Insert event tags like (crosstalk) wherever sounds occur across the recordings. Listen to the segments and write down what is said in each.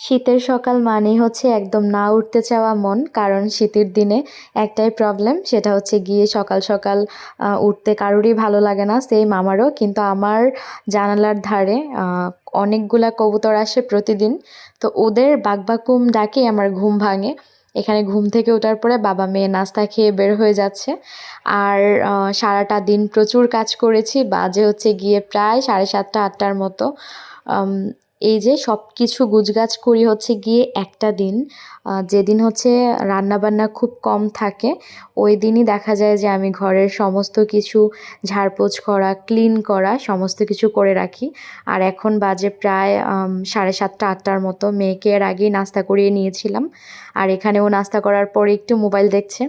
শীতের সকাল মানেই হচ্ছে একদম না উঠতে চাওয়া মন, কারণ শীতের দিনে একটাই প্রবলেম সেটা হচ্ছে গিয়ে সকাল সকাল উঠতে কারোরই ভালো লাগে না সেম আমারও। কিন্তু আমার জানালার ধারে অনেকগুলা কবুতর আসে প্রতিদিন। তো ওদের বাকবাকুম ডাকে আমার ঘুম ভাঙে। এখানে ঘুম থেকে ওঠার পরে বাবা মেয়ে নাস্তা খেয়ে বের হয়ে যাচ্ছে। আর সারাটা দিন প্রচুর কাজ করেছি, বাজে হচ্ছে গিয়ে প্রায় সাড়ে সাতটা, আটটার মতো। এই যে সব কিছু গুজগাছ করি হচ্ছে গিয়ে একটা দিন যেদিন হচ্ছে রান্নাবান্না খুব কম থাকে, ওই দিনই দেখা যায় যে আমি ঘরের সমস্ত কিছু, ঝাড়পোছ করা ক্লিন করা, সমস্ত কিছু করে রাখি। আর এখন বাজে প্রায় সাড়ে সাতটা, আটটার মতো। মেয়েকে এর আগেই নাস্তা করিয়ে নিয়েছিলাম। আর এখানেও নাস্তা করার পরে একটু মোবাইল দেখছে।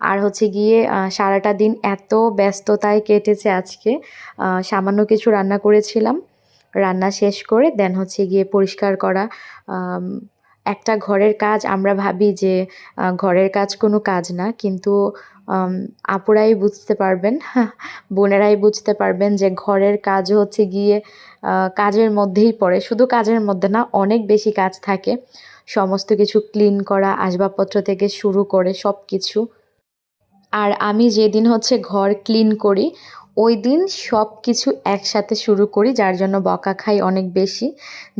আর হচ্ছে গিয়ে সারাটা দিন এত ব্যস্ততায় কেটেছে আজকে। সামান্য কিছু রান্না করেছিলাম। রান্না শেষ করে দেন হচ্ছে গিয়ে পরিষ্কার করা। একটা ঘরের কাজ আমরা ভাবি যে ঘরের কাজ কোনো কাজ না, কিন্তু আপুরাই বুঝতে পারবেন, (laughs) বোনেরাই বুঝতে পারবেন যে ঘরের কাজ হচ্ছে গিয়ে কাজের মধ্যেই পড়ে। শুধু কাজের মধ্যে না, অনেক বেশি কাজ থাকে। সমস্ত কিছু ক্লিন করা, আসবাবপত্র থেকে শুরু করে সব কিছু আর আমি যেদিন হচ্ছে ঘর ক্লিন করি ওই দিন সব কিছু একসাথে শুরু করি যার জন্য বকা খাই অনেক বেশি।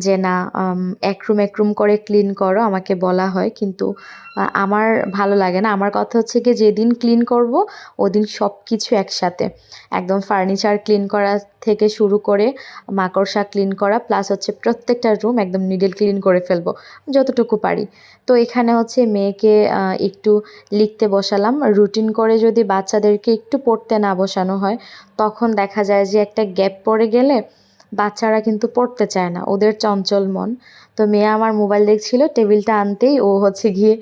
যে না আম, এক রুম এক রুম করে ক্লিন করো আমাকে বলা হয়। কিন্তু আমার ভালো লাগে না। আমার কথা হচ্ছে কি যেদিন ক্লিন করব ওদিন সব কিছু একসাথে। একদম ফার্নিচার ক্লিন করা থেকে শুরু করে মাকড়সা ক্লিন করা প্লাস হচ্ছে প্রত্যেকটা রুম একদম নিডেল ক্লিন করে ফেলব যতটুকু পারি। তো এখানে হচ্ছে মেয়েকে একটু লিখতে বসালাম। রুটিন করে যদি বাচ্চাদেরকে একটু পড়তে না বসানো হয় তখন দেখা যায় যে একটা গ্যাপ পড়ে গেলে বাচ্চারা কিন্তু পড়তে চায় না, ওদের চঞ্চল মন। তো মেয়ে আমার মোবাইল দেখছিল, টেবিলটা আনতেই ও হচ্ছে গিয়ে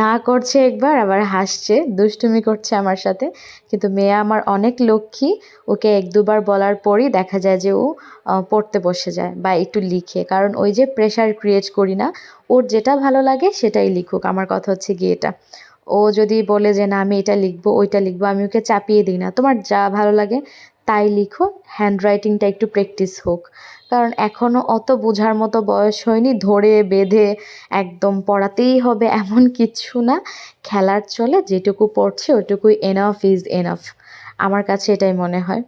না করছে একবার, আবার হাসছে, দুষ্টুমি করছে আমার সাথে। কিন্তু মেয়ে আমার অনেক লক্ষ্মী, ওকে এক দুবার বলার পরই দেখা যায় যে ও পড়তে বসে যায় বা একটু লিখে। কারণ ওই যে প্রেশার ক্রিয়েট করি না, ওর যেটা ভালো লাগে সেটাই লিখুক। আমার কথা হচ্ছে গিয়ে এটা। ও যদি বলে যে না আমি এটা লিখব, ওইটা লিখব, আমি ওকে চাপিয়ে দিই না। তোমার যা ভালো লাগে তাই লিখো হ্যান্ডরাইটিংটা একটু প্র্যাকটিস হোক। কারণ এখনও অত বোঝার মতো বয়স হয়নি, ধরে বেঁধে একদম পড়াতেই হবে এমন কিছু না। খেলার চলে, যেটুকু পড়ছে ওটুকুই এনাফ ইজ এনাফ আমার কাছে এটাই মনে হয়।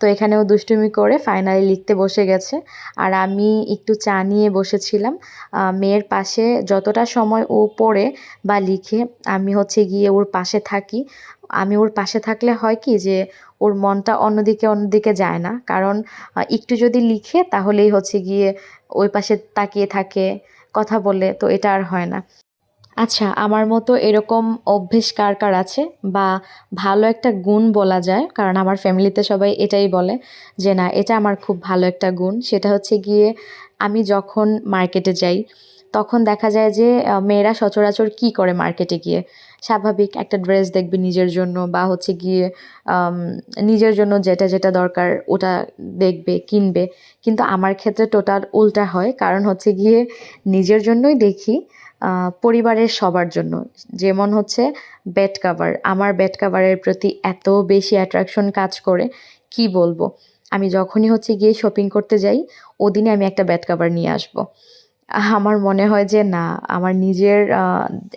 তো এখানেও দুষ্টুমি করে ফাইনালি লিখতে বসে গেছে। আর আমি একটু চা নিয়ে বসেছিলাম। মেয়ের পাশে যতটা সময় ও পড়ে বা লিখে, আমি হচ্ছে গিয়ে ওর পাশে থাকি। আমি ওর পাশে থাকলে হয় কি যে ওর মনটা অন্যদিকে অন্যদিকে যায় না। কারণ একটু যদি লিখে তাহলেই হচ্ছে গিয়ে ওই পাশে তাকিয়ে থাকে, কথা বলে, তো এটা আর হয় না। আচ্ছা আমার মতো এরকম অভ্যেস কার কার আছে? বা ভালো একটা গুণ বলা যায়, কারণ আমার ফ্যামিলিতে সবাই এটাই বলে যে, না, এটা আমার খুব ভালো একটা গুণ। সেটা হচ্ছে গিয়ে আমি যখন মার্কেটে যাই, তখন দেখা যায় যে মেয়েরা সচরাচর কি করে মার্কেটে গিয়ে? স্বাভাবিক একটা ড্রেস দেখবে নিজের জন্য বা হচ্ছে গিয়ে নিজের জন্য যেটা যেটা দরকার ওটা দেখবে, কিনবে। কিন্তু আমার ক্ষেত্রে টোটাল উল্টা হয়। কারণ হচ্ছে গিয়ে নিজের জন্যই দেখি পরিবারের সবার জন্য। যেমন হচ্ছে বেড কাভার আমার বেড কাভারের প্রতি এত বেশি অ্যাট্রাকশন কাজ করে, কি বলব? আমি যখনই হচ্ছে গিয়ে শপিং করতে যাই, ওদিনে আমি একটা বেড কাভার নিয়ে আসব। আমার মনে হয় যে না, আমার নিজের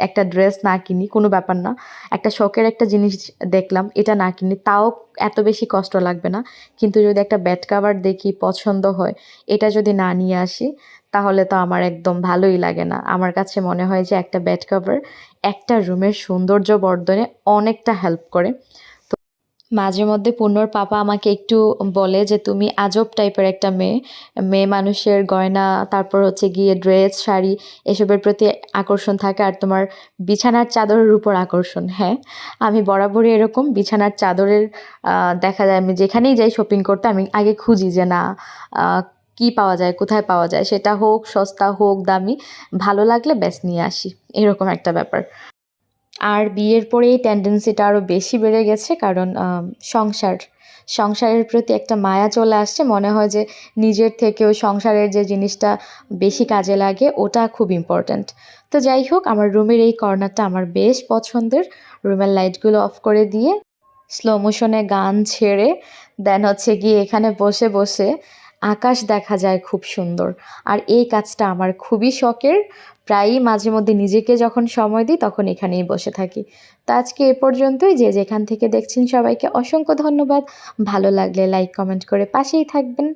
একটা ড্রেস না কিনি, কোনো ব্যাপার না। একটা শখের একটা জিনিস দেখলাম, এটা না কিনি, তাও এত বেশি কষ্ট লাগবে না। কিন্তু যদি একটা বেড কাভার দেখি, পছন্দ হয়, এটা যদি না নিয়ে আসি, তাহলে তো আমার একদম ভালোই লাগে না। আমার কাছে মনে হয় যে একটা বেড কাভার একটা রুমের সৌন্দর্য বর্ধনে অনেকটা হেল্প করে। মাঝে মধ্যে পূর্ণর পাপা আমাকে একটু বলে যে, তুমি আজব টাইপের একটা মেয়ে। মেয়ে মানুষের গয়না, তারপর হচ্ছে গিয়ে ড্রেস শাড়ি, এসবের প্রতি আকর্ষণ থাকে আর তোমার বিছানার চাদরের উপর আকর্ষণ। হ্যাঁ আমি বরাবরই এরকম বিছানার চাদরের দেখা যায় আমি যেখানেই যাই শপিং করতে আমি আগে খুঁজি যে, না কি পাওয়া যায়, কোথায় পাওয়া যায়? সেটা হোক, সস্তা হোক, দামি, ভালো লাগলে ব্যাস নিয়ে আসি। এরকম একটা ব্যাপার। আর বিয়ের পরে এই টেন্ডেন্সিটা আরও বেশি বেড়ে গেছে কারণ সংসার। সংসারের প্রতি একটা মায়া চলে আসছে। মনে হয় যে নিজের থেকেও সংসারের যে জিনিসটা বেশি কাজে লাগে, ওটা খুব ইম্পর্ট্যান্ট তো যাই হোক, আমার রুমের এই কর্নারটা আমার বেশ পছন্দের। রুমের লাইটগুলো অফ করে দিয়ে স্লো মোশনে গান ছেড়ে দেন হচ্ছে গিয়ে এখানে বসে বসে আকাশ দেখা যায় খুব সুন্দর। আর এই কাজটা আমার খুবই শখের। প্রায়ই মাঝে মধ্যে নিজেকে যখন সময় দিই, তখন এখানেই বসে থাকি। তো আজকে এ পর্যন্তই। যে যেখান থেকে দেখছেন সবাইকে অসংখ্য ধন্যবাদ। ভালো লাগলে লাইক কমেন্ট করে পাশেই থাকবেন।